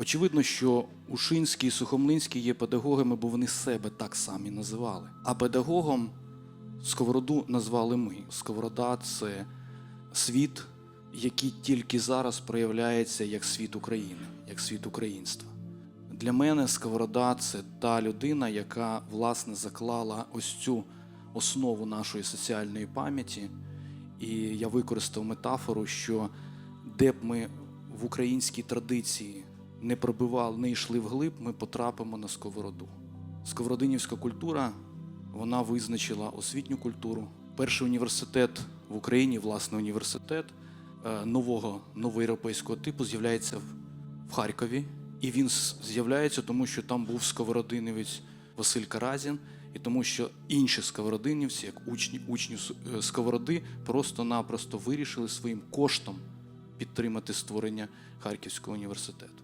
Очевидно, що Ушинський і Сухомлинський є педагогами, бо вони себе так самі називали. А педагогом Сковороду назвали ми. Сковорода це світ, який тільки зараз проявляється як світ України, як світ українства. Для мене Сковорода це та людина, яка власне заклала ось цю основу нашої соціальної пам'яті. І я використав метафору, що де б ми в українській традиції не пробивали, не йшли вглиб, ми потрапимо на сковороду. Сковородинівська культура вона визначила освітню культуру. Перший університет в Україні, власне, університет е, нового новоєвропейського типу з'являється в, Харкові. І він з'являється, тому що там був сковородинівець Василь Каразін, і тому що інші сковородинівці, як учні, учні е, сковороди, просто-напросто вирішили своїм коштом підтримати створення Харківського університету.